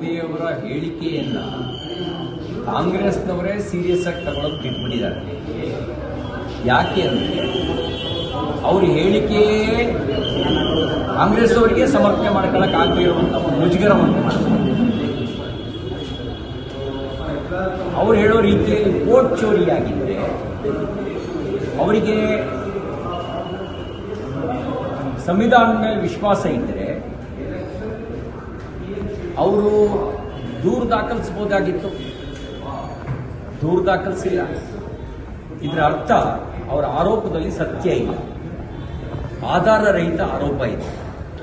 ಗಾಂಧಿಯವರ ಹೇಳಿಕೆಯನ್ನ ಕಾಂಗ್ರೆಸ್ನವರೇ ಸೀರಿಯಸ್ ಆಗಿ ತಗೊಳ್ಳೋದು ಬಿಟ್ಬಿಟ್ಟಿದ್ದಾರೆ. ಯಾಕೆ ಅಂದರೆ ಅವ್ರ ಹೇಳಿಕೆ ಕಾಂಗ್ರೆಸ್ ಅವರಿಗೆ ಸಮರ್ಥನೆ ಮಾಡ್ಕೊಳಕ್ ಇರುವಂಥ ಒಂದು ಮುಜುಗರವನ್ನು ಅವ್ರು ಹೇಳೋ ರೀತಿಯಲ್ಲಿ ಓಟ್ ಚೋರಿ ಆಗಿದ್ರೆ ಅವರಿಗೆ ಸಂವಿಧಾನದ ಮೇಲೆ ವಿಶ್ವಾಸ ಇದ್ದರೆ ಅವರು ದೂರು ದಾಖಲಿಸಬಹುದಾಗಿತ್ತು. ದೂರು ದಾಖಲಿಸಿಲ್ಲ. ಇದರ ಅರ್ಥ ಅವರ ಆರೋಪದಲ್ಲಿ ಸತ್ಯ ಇಲ್ಲ. ಆಧಾರ ರಹಿತ ಆರೋಪ ಇದೆ.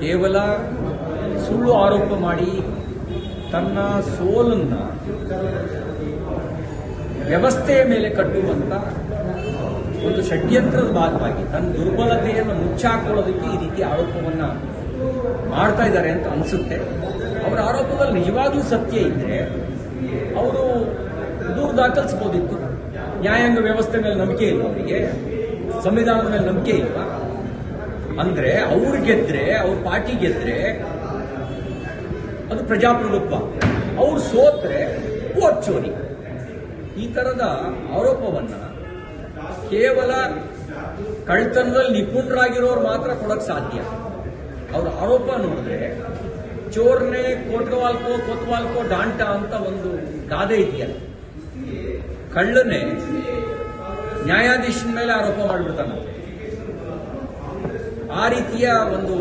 ಕೇವಲ ಸುಳ್ಳು ಆರೋಪ ಮಾಡಿ ತನ್ನ ಸೋಲನ್ನ ವ್ಯವಸ್ಥೆಯ ಮೇಲೆ ಕಟ್ಟುವಂತ ಒಂದು ಷಡ್ಯಂತ್ರದ ಭಾಗವಾಗಿ ತನ್ನ ದುರ್ಬಲತೆಯನ್ನು ಮುಚ್ಚಾಕೊಳ್ಳೋದಕ್ಕೆ ಈ ರೀತಿ ಆರೋಪವನ್ನು ಮಾಡ್ತಾ ಇದ್ದಾರೆ ಅಂತ ಅನಿಸುತ್ತೆ. ಅವರ ಆರೋಪದಲ್ಲಿ ನಿಜವಾಗ್ಲೂ ಸತ್ಯ ಇದ್ರೆ ಅವರು ದೂರು ದಾಖಲಿಸ್ಬೋದಿತ್ತು ನ್ಯಾಯಾಂಗ ವ್ಯವಸ್ಥೆ ಮೇಲೆ ನಂಬಿಕೆ ಇಲ್ಲ ಅವರಿಗೆ, ಸಂವಿಧಾನದ ಮೇಲೆ ನಂಬಿಕೆ ಇಲ್ಲ. ಅಂದ್ರೆ ಅವ್ರು ಗೆದ್ರೆ, ಅವ್ರ ಪಾರ್ಟಿ ಗೆದ್ರೆ ಅದು ಪ್ರಜಾಪ್ರಭುತ್ವ. ಅವ್ರು ಸೋತ್ರೆ ಓಚೋರಿ ಚೋರಿ. ಈ ತರದ ಆರೋಪವನ್ನ ಕೇವಲ ಕಳ್ತನದಲ್ಲಿ ನಿಪುಣರಾಗಿರೋರು ಮಾತ್ರ ಕೊಡಕ್ ಸಾಧ್ಯ. ಅವ್ರ ಆರೋಪ ನೋಡಿದ್ರೆ ಚೋರ್ನೆ ಕೋಟ್ಗವಾಲ್ಕೋ, ಕೊತ್ವಾಲ್ಕೋ, ಡಾಂಟ ಅಂತ ಒಂದು ಗಾದೆ ಇದೆಯಲ್ಲ ಕಳ್ಳನೆ ನ್ಯಾಯಾಧೀಶನ ಮೇಲೆ ಆರೋಪ ಮಾಡಿಬಿಡ್ತಾನಂತೆ ಆ ರೀತಿಯ ಒಂದು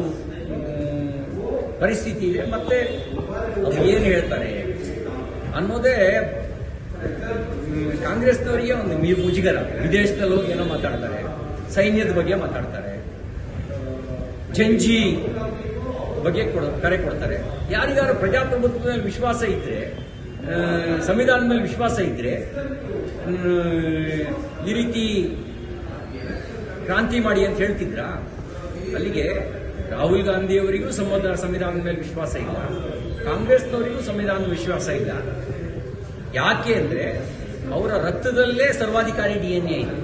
ಪರಿಸ್ಥಿತಿ ಇದೆ. ಮತ್ತೆ ಅವ್ರು ಏನು ಹೇಳ್ತಾರೆ ಅನ್ನೋದೇ ಕಾಂಗ್ರೆಸ್ನವರಿಗೆ ಒಂದು ಮುಜುಗರ. ವಿದೇಶದಲ್ಲಿ ಹೋಗಿ ಏನೋ ಮಾತಾಡ್ತಾರೆ. ಸೈನ್ಯದ ಬಗ್ಗೆ ಮಾತಾಡ್ತಾರೆ. ಜಂಜಿ ಬಗ್ಗೆ ಕರೆ ಕೊಡ್ತಾರೆ. ಯಾರಿಗಾರು ಪ್ರಜಾಪ್ರಭುತ್ವದ ಮೇಲೆ ವಿಶ್ವಾಸ ಇದ್ರೆ ಸಂವಿಧಾನದ ಮೇಲೆ ವಿಶ್ವಾಸ ಇದ್ರೆ ಈ ರೀತಿ ಕ್ರಾಂತಿ ಮಾಡಿ ಅಂತ ಹೇಳ್ತಿದ್ರ? ಅಲ್ಲಿಗೆ ರಾಹುಲ್ ಗಾಂಧಿಯವರಿಗೂ ಸಂವಿಧಾನ ಸಂವಿಧಾನದ ಮೇಲೆ ವಿಶ್ವಾಸ ಇಲ್ಲ. ಕಾಂಗ್ರೆಸ್ನವರಿಗೂ ಸಂವಿಧಾನದ ವಿಶ್ವಾಸ ಇಲ್ಲ. ಯಾಕೆ ಅಂದರೆ ಅವರ ರಕ್ತದಲ್ಲೇ ಸರ್ವಾಧಿಕಾರಿ ಡಿಎನ್ಎ ಇದೆ.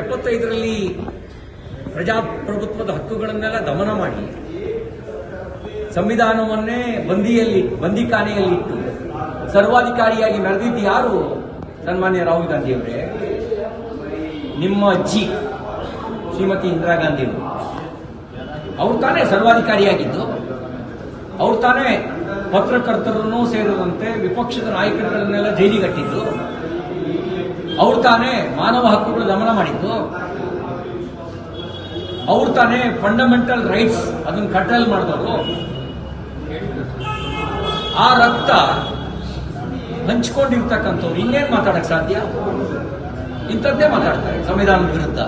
ಎಪ್ಪತ್ತೈದರಲ್ಲಿ ಪ್ರಜಾಪ್ರಭುತ್ವದ ಹಕ್ಕುಗಳನ್ನೆಲ್ಲ ದಮನ ಮಾಡಿ ಸಂವಿಧಾನವನ್ನೇ ಬಂದಿಯಲ್ಲಿ ಬಂದಿಖಾನೆಯಲ್ಲಿಟ್ಟು ಸರ್ವಾಧಿಕಾರಿಯಾಗಿ ನಡೆದಿದ್ದು ಯಾರು? ಸನ್ಮಾನ್ಯ ರಾಹುಲ್ ಗಾಂಧಿಯವರೇ. ನಿಮ್ಮ ಅಜ್ಜಿ, ಶ್ರೀಮತಿ ಇಂದಿರಾ ಗಾಂಧಿ ಅವರು ಅವ್ರು ತಾನೇ ಸರ್ವಾಧಿಕಾರಿಯಾಗಿದ್ದು, ಅವ್ರು ತಾನೇ ಪತ್ರಕರ್ತರನ್ನು ಸೇರಿದಂತೆ ವಿಪಕ್ಷದ ನಾಯಕರನ್ನೆಲ್ಲ ಜೈಲಿಗಟ್ಟಿದ್ದು ಅವ್ರು ತಾನೇ ಮಾನವ ಹಕ್ಕುಗಳು ದಮನ ಮಾಡಿದ್ದು, ಅವ್ರು ತಾನೇ ಫಂಡಮೆಂಟಲ್ ರೈಟ್ಸ್ ಅದನ್ನು ಕಟ್ರಲ್ ಮಾಡಿದವರು. ಆ ರಕ್ತ ಹಂಚ್ಕೊಂಡಿರ್ತಕ್ಕಂಥವ್ರು ಇನ್ನೇನು ಮಾತಾಡಕ್ ಸಾಧ್ಯ? ಇಂಥದ್ದೇ ಮಾತಾಡ್ತಾರೆ ಸಂವಿಧಾನದ ವಿರುದ್ಧ.